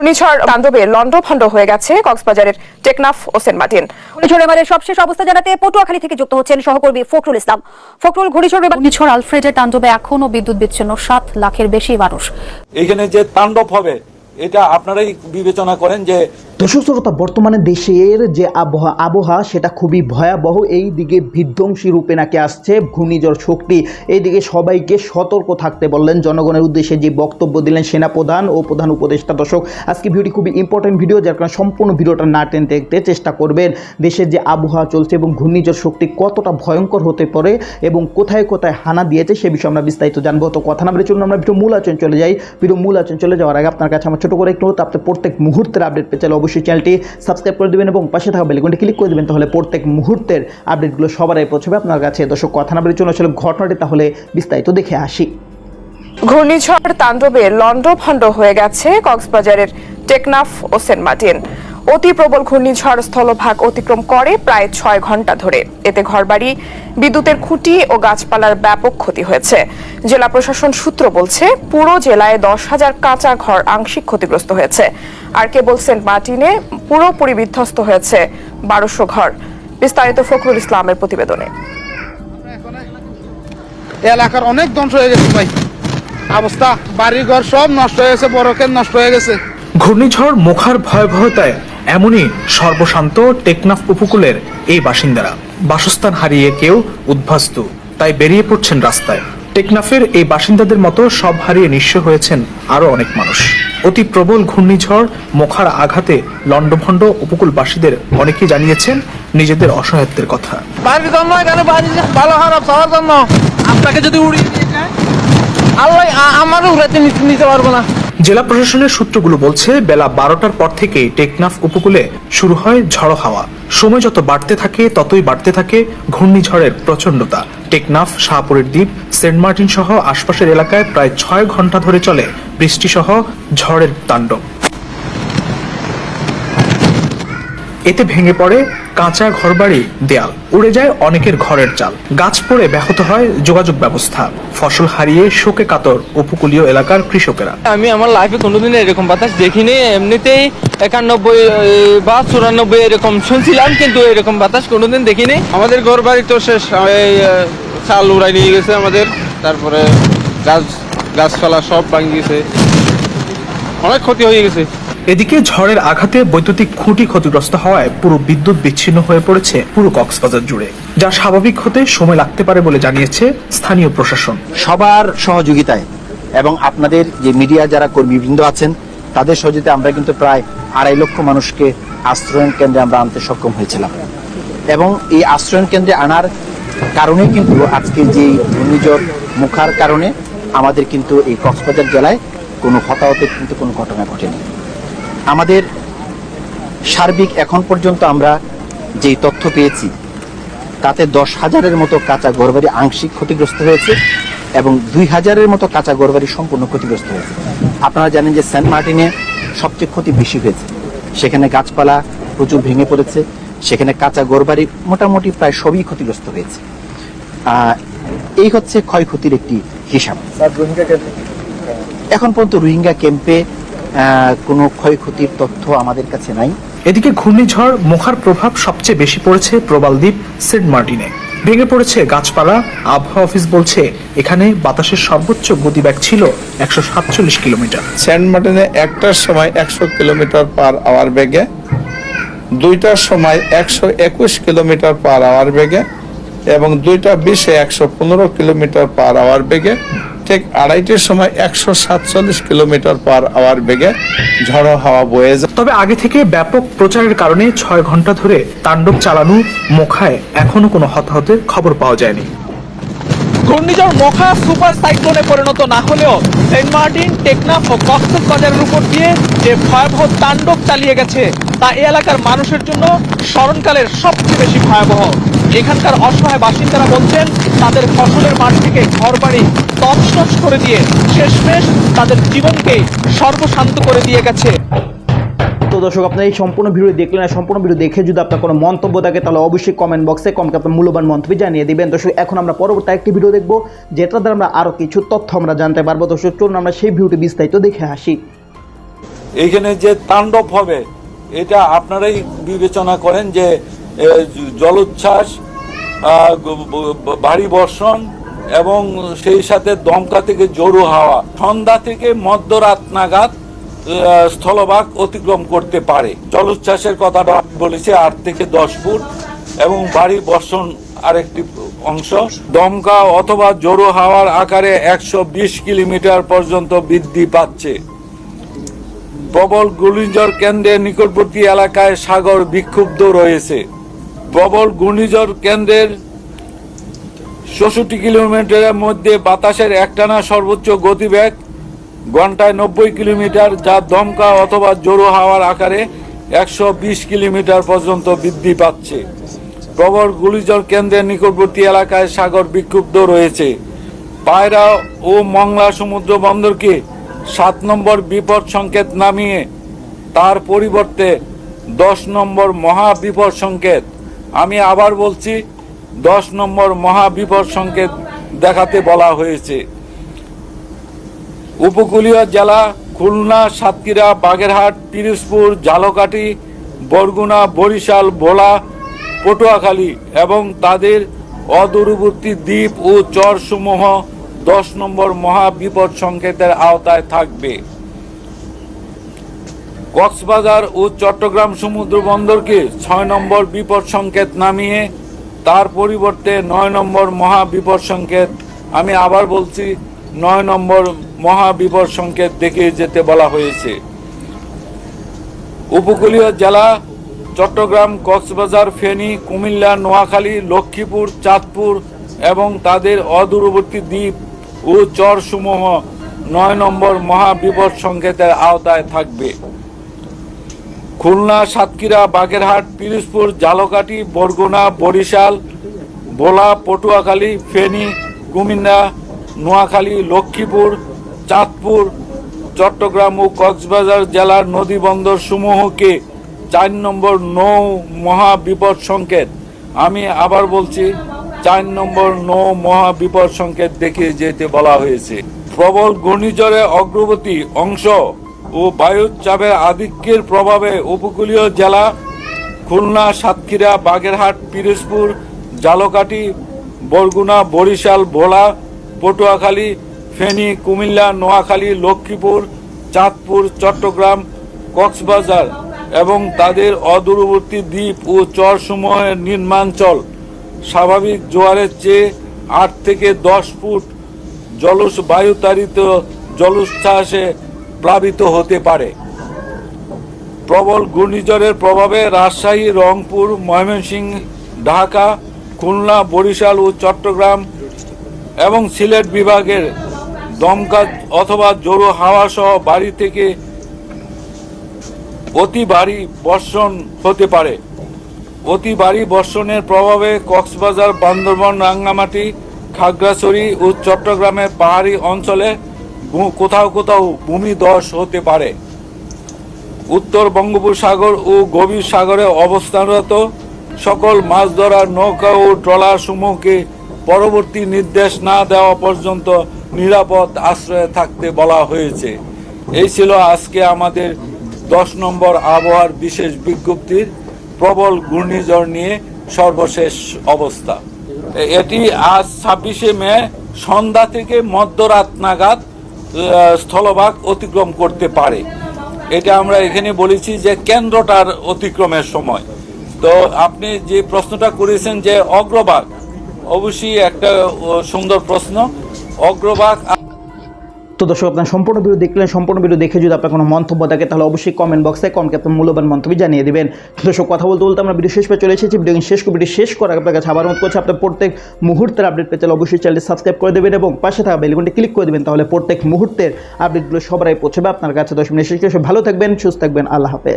ঘূর্ণিঝড় তাণ্ডবে লন্ডভন্ড হয়ে গেছে কক্সবাজারের টেকনাফ ও সেন্ট মার্টিন। ঘূর্ণিঝড় এবারের সবশেষ অবস্থা জানাতে পটুয়াখালী থেকে যুক্ত হচ্ছেন সহকর্মী ফখরুল ইসলাম। ফখরুল ঘূর্ণিঝড় ঘূর্ণিঝড় আলফ্রেডের তাণ্ডবে এখনও বিদ্যুৎ বিচ্ছিন্ন সাত লাখের বেশি মানুষ। এখানে যে তাণ্ডব হবে এটা আপনারাই বিবেচনা করেন যে দর্শক বর্তমানে দেশের যে আবহাওয়া আবহাওয়া, সেটা খুবই ভয়াবহ। এই দিকে বিধ্বংসী রূপে নাকি আসছে ঘূর্ণিঝড় শক্তি। এইদিকে সবাইকে সতর্ক থাকতে বললেন জনগণের উদ্দেশ্যে যে বক্তব্য দিলেন সেনাপ্রধান ও প্রধান উপদেষ্টা। দর্শক, আজকে ভিডিওটি খুবই ইম্পর্টেন্ট ভিডিও যার কারণে সম্পূর্ণ ভিডিওটা না টেন দেখতে চেষ্টা করবেন। দেশের যে আবহাওয়া চলছে এবং ঘূর্ণিঝড় শক্তি কতটা ভয়ঙ্কর হতে পারে এবং কোথায় কোথায় হানা দিয়েছে, সে বিষয়ে আমরা বিস্তারিত জানব। তো কথা না বলে চলুন, আমরা ভিডিও মূল আচরণ চলে যাই। ভিডিও মূল আচরণ চলে যাওয়ার আগে আপনার কাছে আমার ছোটো করে একটু হতো আপনি প্রত্যেক মুহূর্তের আপডেট পেতে চাইলে অবশ্যই চ্যানেলটি সাবস্ক্রাইব করে দেবেন এবং পাশে থাকা বেলকনটি ক্লিক করে দেবেন, তাহলে প্রত্যেক মুহূর্তের আপডেটগুলো সবার আগে পৌঁছবে আপনার কাছে। দর্শক, কথা না চলুন আসলে ঘটনাটি, তাহলে বিস্তারিত দেখে আসি। ঘূর্ণিঝড় তাণ্ডবে লন্ডভন্ড হয়ে গেছে কক্সবাজারের টেকনাফ ও সেন্ট মার্টিন। অতি প্রবল ঘূর্ণিঝড় স্থলভাগ অতিক্রম করে প্রায় ছয় ঘণ্টা ধরে। এতে ঘরবাড়ি, বিদ্যুতের খুঁটি ও গাছপালার ব্যাপক ক্ষতি হয়েছে। জেলা প্রশাসন সূত্র বলছে, পুরো জেলায় দশ হাজার কাঁচা ঘর আংশিক ক্ষতিগ্রস্ত হয়েছে। আর কেবল সেন্ট মার্টিনে পুরোপুরি বিধ্বস্ত হয়েছে বারোশো ঘর। বিস্তারিত ফখরুল ইসলামের প্রতিবেদনে। এলাকার অনেক ধ্বংস হয়ে গেছে ভাই। অবস্থা বাড়ি ঘর সব নষ্ট হয়ে গেছে বড়কের নষ্ট হয়ে গেছে? ঘূর্ণিঝড় মোখার ভয়াবহতায় এমনই সর্বশান্ত টেকনাফ উপকূলের এই বাসিন্দারা। বাসস্থান হারিয়ে কেউ উদ্ভাস্ত তাই বেরিয়ে পড়ছেন রাস্তায়। টেকনাফের এই বাসিন্দাদের মতো সব হারিয়ে নিঃস্ব হয়েছেন আরও অনেক মানুষ। অতি প্রবল ঘূর্ণিঝড় মোখার আঘাতে লণ্ডভণ্ড উপকূলবাসীদের অনেকেই জানিয়েছেন নিজেদের অসহায়ত্বের কথা। বাড়ির জন্য এখানে বাড়ি ভালো খারাপ সবার জন্য। আপনাকে যদি উড়িয়ে দিয়ে যায়? আল্লাহ আমারও উড়াতে নিতে পারব না। জেলা প্রশাসনের সূত্রগুলো বলছে, বেলা বারোটার পর থেকে টেকনাফ উপকূলে শুরু হয় ঝড়ো হাওয়া। সময় যত বাড়তে থাকে, ততই বাড়তে থাকে ঘূর্ণিঝড়ের প্রচণ্ডতা। টেকনাফ, শাহপুরের দ্বীপ, সেন্ট মার্টিন সহ আশপাশের এলাকায় প্রায় ছয় ঘণ্টা ধরে চলে বৃষ্টি সহ ঝড়ের তাণ্ডব। এতে ভেঙে পড়ে কাঁচা ঘরবাড়ি, দেয়াল। উড়ে যায় অনেকের ঘরের চাল। গাছ পড়ে ব্যাহত হয় যোগাযোগ ব্যবস্থা। ফসল হারিয়ে শোকে কাতর উপকূলীয় এলাকার কৃষকেরা। আমি আমার লাইফে কোনোদিন এরকম বাতাস দেখিনি। এমনিতেই একানব্বই বা চুরানব্বই এরকম শুনছিলাম, কিন্তু এরকম বাতাস কোনোদিন দেখিনি। আমাদের ঘর বাড়ি তো শেষ চাল উড়াই নিয়ে গেছে আমাদের। তারপরে গাছ, গাছপালা সব ভাঙি গেছে অনেক ক্ষতি হয়ে গেছে। এদিকে ঝড়ের আঘাতে বৈদ্যুতিক খুঁটি ক্ষতিগ্রস্ত হওয়ায় পুরো বিদ্যুৎ বিচ্ছিন্ন হয়ে পড়েছে পুরো কক্সবাজার জুড়ে, যা স্বাভাবিক হতে সময় লাগতে পারে বলে জানিয়েছে স্থানীয় প্রশাসন। সবার সহযোগিতায় এবং আপনাদের যে মিডিয়া যারা কর্মীবৃন্দ আছেন, তাদের সহযোগিতায় আমরা কিন্তু প্রায় আড়াই লক্ষ মানুষকে আশ্রয়ন কেন্দ্রে আমরা আনতে সক্ষম হয়েছিলাম। এবং এই আশ্রয়ন কেন্দ্রে আনার কারণে কিন্তু আজকে যে ঘূর্ণিঝড় মুখার কারণে আমাদের কিন্তু এই কক্সবাজার জেলায় কোনো হতাহতের কিন্তু কোনো ঘটনা ঘটেনি। আমাদের সার্বিক এখন পর্যন্ত আমরা যেই তথ্য পেয়েছি তাতে দশ হাজারের মতো কাঁচা ঘরবাড়ি আংশিক ক্ষতিগ্রস্ত হয়েছে এবং দুই হাজারের মতো কাঁচা ঘরবাড়ি সম্পূর্ণ ক্ষতিগ্রস্ত হয়েছে। আপনারা জানেন যে সেন্ট মার্টিনে সবচেয়ে ক্ষতি বেশি হয়েছে। সেখানে গাছপালা প্রচুর ভেঙে পড়েছে সেখানে কাঁচা ঘরবাড়ি মোটামুটি প্রায় সবই ক্ষতিগ্রস্ত হয়েছে। এই হচ্ছে ক্ষয়ক্ষতির একটি হিসাব। এখন পর্যন্ত রোহিঙ্গা ক্যাম্পে কোনো ক্ষয়ক্ষতির তথ্য আমাদের কাছে নাই। এদিকে ঘূর্ণিঝড় মোখার প্রভাব সবচেয়ে বেশি পড়েছে প্রবালদ্বীপ সেন্ট মার্টিনে। ভেঙে পড়েছে গাছপালা আবহাওয়া অফিস বলছে এখানে বাতাসের সর্বোচ্চ গতিবেগ ছিল একশো সাতচল্লিশ কিলোমিটার। সেন্ট মার্টিনে একটার সময় একশো কিলোমিটার পার আওয়ার বেগে দুইটার সময় একশো একুশ কিলোমিটার পার আওয়ার বেগে এবং দুইটা বিশে একশো পনেরো কিলোমিটার পার আওয়ার বেগে ঠিক আড়াইটের সময় একশো সাতচল্লিশ কিলোমিটার পার আওয়ার বেগে ঝড়ো হাওয়া বয়ে যায়। তবে আগে থেকে ব্যাপক প্রচারের কারণে ছয় ঘণ্টা ধরে তাণ্ডব চালানো মোখায় এখনও কোনো হতাহতের খবর পাওয়া যায়নি। ঘূর্ণিঝড় মোখা সুপার সাইক্লোনে পরিণত না হলেও সেন্ট মার্টিন টেকনাফ ও কক্সবাজারের উপর দিয়ে যে ভয়াবহ তাণ্ডব চালিয়ে গেছে তা এই এলাকার মানুষের জন্য স্মরণকালের সবচেয়ে বেশি ভয়াবহ। এখানকার অসহায় বাসিন্দারা বলছেন তাদের ফসলের মাঠ থেকে ঘরবাড়ি তছনছ করে দিয়ে শেষমেশ তাদের জীবনকে সর্বশান্ত করে দিয়ে গেছে। তো দর্শক আপনার এই সম্পূর্ণ ভিডিও দেখলেন আর সম্পূর্ণ ভিডিও দেখে যদি আপনার কোনো মন্তব্য থাকে তাহলে অবশ্যই কমেন্ট বক্সে কমকে আপনার মূল্যবান মন্তব্য জানিয়ে দেবেন। দর্শক এখন আমরা পরবর্তী একটি ভিডিও দেখব যেটা দ্বারা আমরা আরও কিছু তথ্য আমরা জানতে পারব। দর্শক চলুন আমরা সেই ভিডিওটি বিস্তারিত দেখে আসি। এইখানে যে তাণ্ডব হবে এটা আপনারাই বিবেচনা করেন যে জলোচ্ছ্বাস ভারী বর্ষণ এবং সেই সাথে দমকা থেকে জোরো হাওয়া। সন্ধ্যা থেকে মধ্যরাত নাগাদ স্থলভাগ অতিক্রম করতে পারে। জলোচ্ছ্বাসের কথাটা বলেছি আট থেকে দশ ফুট এবং বাড়ি বর্ষণ আরেকটি অংশ। দমকা অথবা জোরো হাওয়ার আকারে একশো বিশ কিলোমিটার পর্যন্ত বৃদ্ধি পাচ্ছে। প্রবল ঘূর্ণিঝড় কেন্দ্রের নিকটবর্তী এলাকায় সাগর বিক্ষুব্ধ রয়েছে। প্রবল ঘূর্ণিঝড় কেন্দ্রের ষষট্টি কিলোমিটারের মধ্যে বাতাসের একটানা সর্বোচ্চ গতিবেগ, ঘন্টায় নব্বই কিলোমিটার, যা দমকা অথবা জোরো হাওয়ার আকারে একশো বিশ কিলোমিটার পর্যন্ত বৃদ্ধি পাচ্ছে। প্রবল ঘূর্ণিঝড় কেন্দ্রের নিকটবর্তী এলাকায় সাগর বিক্ষুব্ধ রয়েছে। পায়রা ও মংলা সমুদ্র বন্দরকে সাত নম্বর বিপদ সংকেত নামিয়ে তার পরিবর্তে দশ নম্বর মহা বিপদ সংকেত। আমি আবার বলছি দশ নম্বর মহাবিপদ সংকেত দেখাতে বলা হয়েছে। উপকূলীয় জেলা খুলনা, সাতক্ষীরা, বাগেরহাট, পিরোজপুর ঝালকাঠি বরগুনা, বরিশাল, ভোলা, পটুয়াখালী এবং তাদের অদূরবর্তী দ্বীপ ও চরসমূহ দশ নম্বর মহাবিপদ সংকেতের আওতায় থাকবে। কক্সবাজার ও চট্টগ্রাম সমুদ্র বন্দরকে ছয় নম্বর বিপদ সংকেত নামিয়ে তার পরিবর্তে নয় নম্বর মহা বিপদ সংকেত, আমি আবার বলছি, নয় নম্বর মহা বিপদ সংকেত দেখে যেতে বলা হয়েছে। উপকূলীয় জেলা চট্টগ্রাম, কক্সবাজার, ফেনী, কুমিল্লা, নোয়াখালী, লক্ষ্মীপুর, চাঁদপুর এবং তাদের অদূরবর্তী দ্বীপ ও চরসমূহ নয় নম্বর মহাবিপদ সংকেতের আওতায় থাকবে। খুলনা, সাতক্ষীরা, বাগেরহাট, পিরোজপুর ঝালকাঠি বরগুনা, বরিশাল, ভোলা, পটুয়াখালী, ফেনী, কুমিল্লা, নোয়াখালী, লক্ষ্মীপুর, চাঁদপুর, চট্টগ্রাম ও কক্সবাজার জেলার নদী বন্দর সমূহকে চার নম্বর নৌ মহা বিপদ সংকেত। আমি আবার বলছি, চার নম্বর নৌ মহা বিপদ সংকেত দেখিয়ে যেতে বলা হয়েছে। প্রবল ঘূর্ণিঝড়ে অগ্রগতি অংশ ও বায়ুর চাপের আধিক্যের প্রভাবে উপকূলীয় জেলা খুলনা, সাতক্ষীরা, বাগেরহাট, পিরোজপুর ঝালকাঠি বরগুনা, বরিশাল, ভোলা, পটুয়াখালী, ফেনী, কুমিল্লা, নোয়াখালী, লক্ষ্মীপুর, চাঁদপুর, চট্টগ্রাম, কক্সবাজার এবং তাদের অদূরবর্তী দ্বীপ ও চরসমূহের নির্মাঞ্চল স্বাভাবিক জোয়ারের চেয়ে আট থেকে দশ ফুট জলস বায়ুতাড়িত জলোচ্ছ্বাসে প্লাবিত হতে পারে। প্রবল ঘূর্ণিঝড়ের প্রভাবে রাজশাহী, রংপুর, ময়মনসিংহ, ঢাকা, খুলনা, বরিশাল ও চট্টগ্রাম এবং সিলেট বিভাগের দমকা অথবা জোরো হাওয়া সহ বাড়ি থেকে অতি ভারী বর্ষণ হতে পারে। অতি ভারী বর্ষণের প্রভাবে কক্সবাজার, বান্দরবান, রাঙ্গামাটি, খাগড়াছড়ি ও চট্টগ্রামের পাহাড়ি অঞ্চলে ভূ- কোথাও ভূমি ভূমিধস হতে পারে। উত্তর বঙ্গোপসাগর ও গভীর সাগরে অবস্থানরত সকল মাছ ধরার নৌকা ও ট্রলার সমূহকে পরবর্তী নির্দেশ না দেওয়া পর্যন্ত নিরাপদ আশ্রয়ে থাকতে বলা হয়েছে। এই ছিল আজকে আমাদের দশ নম্বর আবহাওয়ার বিশেষ বিজ্ঞপ্তির প্রবল ঘূর্ণিঝড় নিয়ে সর্বশেষ অবস্থা। এটি আজ ছাব্বিশে মে, সন্ধ্যা থেকে মধ্যরাত নাগাদ স্থলভাগ অতিক্রম করতে পারে। এটা আমরা এখানে বলেছি যে কেন্দ্রটার অতিক্রমের সময়। তো আপনি যে প্রশ্নটা করেছেন যে অগ্রভাগ, অবশ্যই একটা সুন্দর প্রশ্ন। অগ্রভাগ তো দর্শক, আপনার সম্পূর্ণ ভিডিও দেখলেন, সম্পূর্ণ ভিডিও দেখে যদি আপনার কোনো মন্তব্য থাকে, তাহলে অবশ্যই কমেন্ট বক্সে কমকে আপনার মূল্যবান মন্তব্য জানিয়ে দেবেন। দর্শক, কথা বলতে বলতে আমরা ভিডিও শেষ পে চলে এসেছি। ভিডিও শেষ ভিডিও শেষ করার আপনার কাছে আবার মত করছে, আপনার প্রত্যেক মুহূর্তের আপডেট পেতে অবশ্যই চ্যানেলটি সাবস্ক্রাইব করে দেবেন এবং পাশে থাকা বেলগুনটি ক্লিক করে দেবেন, তাহলে প্রত্যেক মুহূর্তের আপডেটগুলো সবাই পৌঁছবে আপনার কাছে। দশ মিনিট শেষ করে ভালো থাকবেন, সুস্থ থাকবেন, আল্লাহ হাফেজ।